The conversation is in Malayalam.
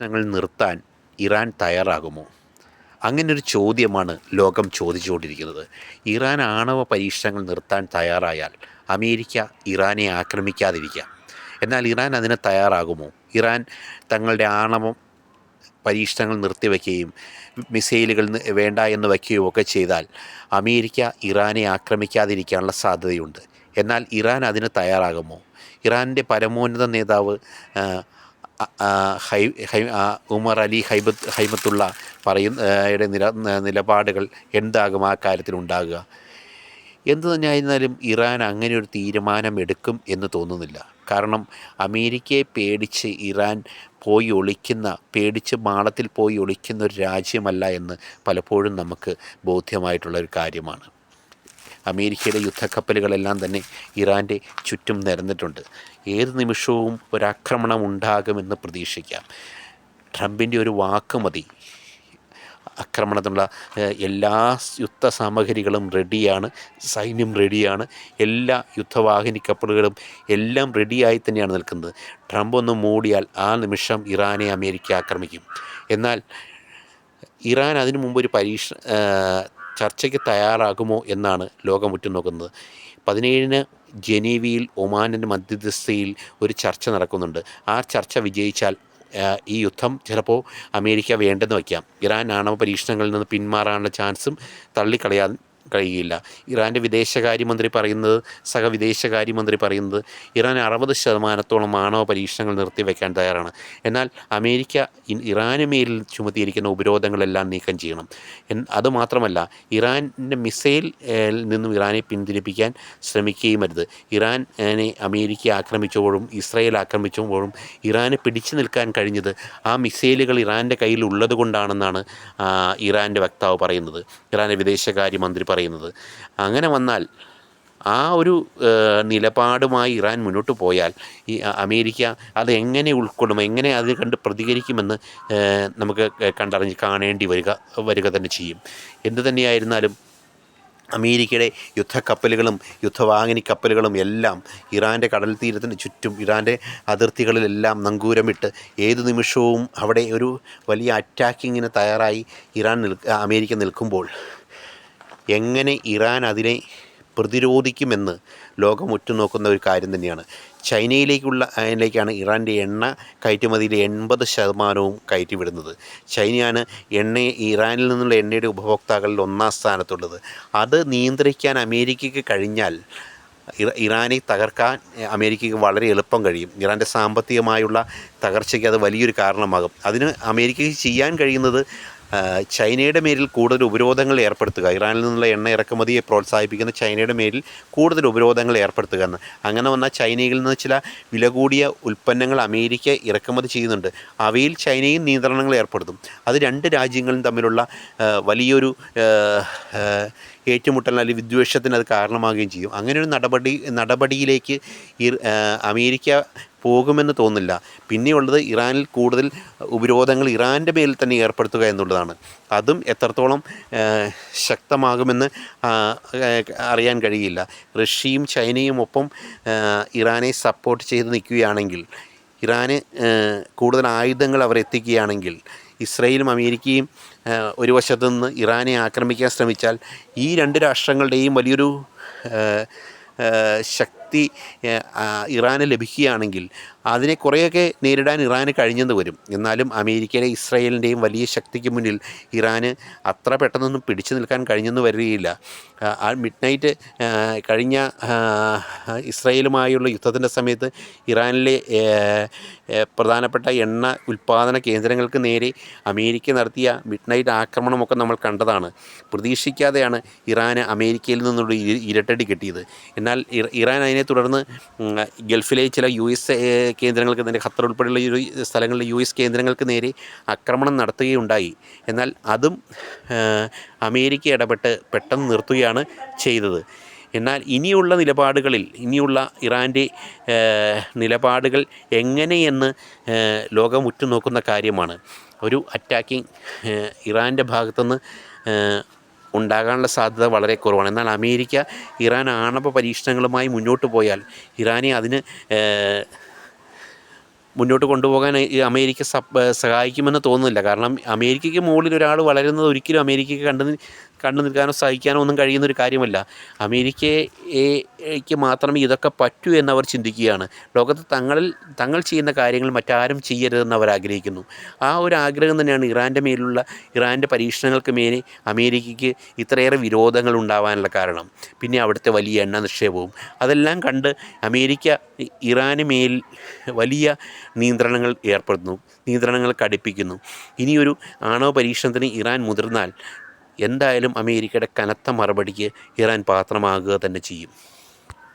ഞങ്ങൾ നിർത്താൻ ഇറാൻ തയ്യാറാകുമോ? അങ്ങനൊരു ചോദ്യമാണ് ലോകം ചോദിച്ചുകൊണ്ടിരിക്കുന്നത്. ഇറാൻ ആണവ പരീക്ഷണങ്ങൾ നിർത്താൻ തയ്യാറായാൽ അമേരിക്ക ഇറാനെ ആക്രമിക്കാതിരിക്കാം എന്നാൽ ഇറാൻ അതിന് തയ്യാറാകുമോ? ഇറാൻ തങ്ങളുടെ ആണവ പരീക്ഷണങ്ങൾ നിർത്തിവെക്കുകയും മിസൈലുകൾ വേണ്ട എന്ന് വയ്ക്കുകയോ ഒക്കെ ചെയ്താൽ അമേരിക്ക ഇറാനെ ആക്രമിക്കാതിരിക്കാനുള്ള സാധ്യതയുണ്ട്. എന്നാൽ ഇറാൻ അതിന് തയ്യാറാകുമോ? ഇറാന്റെ പരമോന്നത നേതാവ് ഹൈ ഹൈ ഉമർ അലി ഹൈബത്ത് ഹൈമത്തുള്ള പറയുന്ന നില നിലപാടുകൾ എന്താകും ആ കാര്യത്തിൽ ഉണ്ടാകുക എന്തു തന്നെയായിരുന്നാലും ഇറാൻ അങ്ങനെ ഒരു തീരുമാനം എടുക്കും എന്ന് തോന്നുന്നില്ല. കാരണം അമേരിക്കയെ പേടിച്ച് ഇറാൻ പോയി ഒളിക്കുന്ന പേടിച്ച് മാളത്തിൽ പോയി ഒളിക്കുന്ന ഒരു രാജ്യമല്ല എന്ന് പലപ്പോഴും നമുക്ക് ബോധ്യമായിട്ടുള്ള ഒരു കാര്യമാണ്. അമേരിക്കയുടെ യുദ്ധക്കപ്പലുകളെല്ലാം തന്നെ ഇറാന്റെ ചുറ്റും നിരന്നിട്ടുണ്ട്. ഏത് നിമിഷവും ഒരാക്രമണം ഉണ്ടാകുമെന്ന് പ്രതീക്ഷിക്കാം. ട്രംപിന്റെ ഒരു വാക്ക് മതി. ആക്രമണത്തിനുള്ള എല്ലാ യുദ്ധ സാമഗ്രികളും റെഡിയാണ് സൈന്യം റെഡിയാണ് എല്ലാ യുദ്ധവാഹിനി കപ്പലുകളും എല്ലാം റെഡിയായി തന്നെയാണ് നിൽക്കുന്നത്. ട്രംപ് ഒന്ന് മൂടിയാൽ ആ നിമിഷം ഇറാനെ അമേരിക്ക ആക്രമിക്കും. എന്നാൽ ഇറാൻ അതിനു മുമ്പ് ഒരു പരീക്ഷ ചർച്ചയ്ക്ക് തയ്യാറാകുമോ എന്നാണ് ലോകം ഉറ്റുനോക്കുന്നത്. പതിനേഴിന് ജനീവയിൽ ഒമാനിന്റെ മധ്യസ്ഥയിൽ ഒരു ചർച്ച നടക്കുന്നുണ്ട്. ആ ചർച്ച വിജയിച്ചാൽ ഈ യുദ്ധം ചിലപ്പോൾ അമേരിക്ക വേണ്ടെന്ന് വയ്ക്കാം. ഇറാൻ ആണവ പരീക്ഷണങ്ങളിൽ നിന്ന് പിന്മാറാനുള്ള ചാൻസും തള്ളിക്കളയാൻ കഴിയില്ല. ഇറാന്റെ വിദേശകാര്യമന്ത്രി പറയുന്നത് സഹ വിദേശകാര്യമന്ത്രി പറയുന്നത് ഇറാൻ അറുപത് ശതമാനത്തോളം ആണവ പരീക്ഷണങ്ങൾ നിർത്തിവെക്കാൻ തയ്യാറാണ്. എന്നാൽ അമേരിക്ക ഇറാന് മേലിൽ ചുമത്തിയിരിക്കുന്ന ഉപരോധങ്ങളെല്ലാം നീക്കം ചെയ്യണം. അതുമാത്രമല്ല ഇറാന്റെ മിസൈൽ നിന്നും ഇറാനെ പിന്തിരിപ്പിക്കാൻ ശ്രമിക്കുകയും അരുത്. ഇറാനെ അമേരിക്ക ആക്രമിച്ചപ്പോഴും ഇസ്രായേൽ ആക്രമിച്ചപ്പോഴും ഇറാനെ പിടിച്ചു നിൽക്കാൻ കഴിഞ്ഞത് ആ മിസൈലുകൾ ഇറാന്റെ കയ്യിൽ ഉള്ളത് കൊണ്ടാണെന്നാണ് ആ, ഇറാന്റെ വക്താവ് പറയുന്നത്. ഇറാന്റെ വിദേശകാര്യമന്ത്രി പറയുന്നത്. അങ്ങനെ വന്നാൽ ആ ഒരു നിലപാടുമായി ഇറാൻ മുന്നോട്ട് പോയാൽ ഈ അമേരിക്ക അത് എങ്ങനെ ഉൾക്കൊള്ളും എങ്ങനെ അത് കണ്ട് പ്രതികരിക്കുമെന്ന് നമുക്ക് കണ്ടറിഞ്ഞ് കാണേണ്ടി വരിക വരിക തന്നെ ചെയ്യും. എന്തു തന്നെയായിരുന്നാലും അമേരിക്കയുടെ യുദ്ധക്കപ്പലുകളും യുദ്ധവാഹിനി കപ്പലുകളും എല്ലാം ഇറാന്റെ കടൽ തീരത്തിന് ചുറ്റും ഇറാന്റെ അതിർത്തികളിലെല്ലാം നങ്കൂരമിട്ട് ഏതു നിമിഷവും അവിടെ ഒരു വലിയ അറ്റാക്കിങ്ങിന് തയ്യാറായി ഇറാൻ നിൽ അമേരിക്ക നിൽക്കുമ്പോൾ എങ്ങനെ ഇറാൻ അതിനെ പ്രതിരോധിക്കുമെന്ന് ലോകം ഉറ്റുനോക്കുന്ന ഒരു കാര്യം തന്നെയാണ്. ചൈനയിലേക്കുള്ള അതിലേക്കാണ് ഇറാന്റെ എണ്ണ കയറ്റുമതിയിലെ എൺപത് ശതമാനവും കയറ്റിവിടുന്നത്. ചൈനയാണ് എണ്ണ ഇറാനിൽ നിന്നുള്ള എണ്ണയുടെ ഉപഭോക്താക്കളിൽ ഒന്നാം സ്ഥാനത്തുള്ളത്. അത് നിയന്ത്രിക്കാൻ അമേരിക്കയ്ക്ക് കഴിഞ്ഞാൽ ഇറാനെ തകർക്കാൻ അമേരിക്കയ്ക്ക് വളരെ എളുപ്പം കഴിയും. ഇറാന്റെ സാമ്പത്തികമായുള്ള തകർച്ചയ്ക്ക് അത് വലിയൊരു കാരണമാകും. അതിന് അമേരിക്കയ്ക്ക് ചെയ്യാൻ കഴിയുന്നത് ചൈനയുടെ മേലിൽ കൂടുതൽ ഉപരോധങ്ങൾ ഏർപ്പെടുത്തുക. ഇറാനിൽ നിന്നുള്ള എണ്ണ ഇറക്കുമതിയെ പ്രോത്സാഹിപ്പിക്കുന്ന ചൈനയുടെ മേലിൽ കൂടുതൽ ഉപരോധങ്ങൾ ഏർപ്പെടുത്തുക എന്ന്. അങ്ങനെ വന്നാൽ ചൈനയിൽ നിന്ന് ചില വില കൂടിയ ഉൽപ്പന്നങ്ങൾ അമേരിക്ക ഇറക്കുമതി ചെയ്യുന്നുണ്ട്. അവയിൽ ചൈനയും നിയന്ത്രണങ്ങൾ ഏർപ്പെടുത്തും. അത് രണ്ട് രാജ്യങ്ങളും തമ്മിലുള്ള വലിയൊരു ഏറ്റുമുട്ടൽ അല്ലെങ്കിൽ വിദ്വേഷത്തിന് അത് കാരണമാകുകയും ചെയ്യും. അങ്ങനെ ഒരു നടപടി നടപടിയിലേക്ക് ഈ അമേരിക്ക പോകുമെന്ന് തോന്നില്ല പിന്നെയുള്ളത് ഇറാനിൽ കൂടുതൽ ഉപരോധങ്ങൾ ഇറാന്റെ മേൽ തന്നെ ഏർപ്പെടുത്തുക എന്നുള്ളതാണ്. അതും എത്രത്തോളം ശക്തമാകുമെന്ന് അറിയാൻ കഴിയില്ല. റഷ്യയും ചൈനയും ഒപ്പം ഇറാനെ സപ്പോർട്ട് ചെയ്ത് നിൽക്കുകയാണെങ്കിൽ ഇറാന് കൂടുതൽ ആയുധങ്ങൾ അവർ എത്തിക്കുകയാണെങ്കിൽ ഇസ്രയേലും അമേരിക്കയും ഒരു വശത്തു നിന്ന് ഇറാനെ ആക്രമിക്കാൻ ശ്രമിച്ചാൽ ഈ രണ്ട് രാഷ്ട്രങ്ങളുടെയും വലിയൊരു ആ, ശക്തി ഇറാന് ലഭിക്കുകയാണെങ്കിൽ അതിനെ കുറേയൊക്കെ നേരിടാൻ ഇറാന് കഴിഞ്ഞെന്ന് വരും. എന്നാലും അമേരിക്കയിലെ ഇസ്രായേലിന്റെയും വലിയ ശക്തിക്ക് മുന്നിൽ ഇറാന് അത്ര പെട്ടെന്നൊന്നും പിടിച്ചു നിൽക്കാൻ കഴിഞ്ഞെന്ന് വരികയില്ല. ആ, മിഡ് നൈറ്റ് കഴിഞ്ഞ ഇസ്രയേലുമായുള്ള യുദ്ധത്തിന്റെ സമയത്ത് ഇറാനിലെ പ്രധാനപ്പെട്ട എണ്ണ ഉൽപ്പാദന കേന്ദ്രങ്ങൾക്ക് നേരെ അമേരിക്ക നടത്തിയ മിഡ് നൈറ്റ് ആക്രമണമൊക്കെ നമ്മൾ കണ്ടതാണ്. പ്രതീക്ഷിക്കാതെയാണ് ഇറാന് അമേരിക്കയിൽ നിന്നുള്ള ഇരട്ടടി കിട്ടിയത്. എന്നാൽ ഇറാൻ തുടർന്ന് ഉം, ഗൾഫിലെ ചില യു എസ് കേന്ദ്രങ്ങൾക്ക് നേരെ ഖത്തർ ഉൾപ്പെടെയുള്ള ഒരു സ്ഥലങ്ങളിലെ യു എസ് കേന്ദ്രങ്ങൾക്ക് നേരെ ആക്രമണം നടത്തുകയുണ്ടായി. എന്നാൽ അതും അമേരിക്ക ഇടപെട്ട് പെട്ടെന്ന് നിർത്തുകയാണ് ചെയ്തത്. എന്നാൽ ഇനിയുള്ള നിലപാടുകളിൽ ഇനിയുള്ള ഇറാന്റെ നിലപാടുകൾ എങ്ങനെയെന്ന് ലോകം ഉറ്റുനോക്കുന്ന കാര്യമാണ്. ഒരു അറ്റാക്കിംഗ് ഇറാന്റെ ഭാഗത്തുനിന്ന് ഉണ്ടാകാനുള്ള സാധ്യത വളരെ കുറവാണ്. എന്നാൽ അമേരിക്ക ഇറാൻ ആണവ പരീക്ഷണങ്ങളുമായി മുന്നോട്ട് പോയാൽ ഇറാനെ അതിന് മുന്നോട്ട് കൊണ്ടുപോകാൻ അമേരിക്ക സഹായിക്കുമെന്ന് തോന്നുന്നില്ല. കാരണം അമേരിക്കയ്ക്ക് മുകളിൽ ഒരാൾ വളരുന്നത് ഒരിക്കലും അമേരിക്കയ്ക്ക് കണ്ടു കണ്ടു നിൽക്കാനോ സഹിക്കാനോ ഒന്നും കഴിയുന്ന ഒരു കാര്യമല്ല. അമേരിക്കയ്ക്ക് മാത്രമേ ഇതൊക്കെ പറ്റൂ എന്നവർ ചിന്തിക്കുകയാണ്. ലോകത്ത് തങ്ങളിൽ തങ്ങൾ ചെയ്യുന്ന കാര്യങ്ങൾ മറ്റാരും ചെയ്യരുതെന്ന് അവർ ആഗ്രഹിക്കുന്നു. ആ ഒരു ആഗ്രഹം തന്നെയാണ് ഇറാന്റെ മേലുള്ള ഇറാന്റെ പരീക്ഷണങ്ങൾക്ക് മേലെ അമേരിക്കയ്ക്ക് ഇത്രയേറെ വിരോധങ്ങൾ ഉണ്ടാവാനുള്ള കാരണം. പിന്നെ അവിടുത്തെ വലിയ എണ്ണ നിക്ഷേപവും. അതെല്ലാം കണ്ട് അമേരിക്ക ഇറാന് മേൽ വലിയ നിയന്ത്രണങ്ങൾ ഏർപ്പെടുന്നു നിയന്ത്രണങ്ങൾ കടുപ്പിക്കുന്നു. ഇനിയൊരു ആണവ പരീക്ഷണത്തിന് ഇറാൻ മുതിർന്നാൽ എന്തായാലും അമേരിക്കയുടെ കനത്ത മറുപടിക്ക് ഇറാൻ പാത്രമാകുക തന്നെ ചെയ്യും.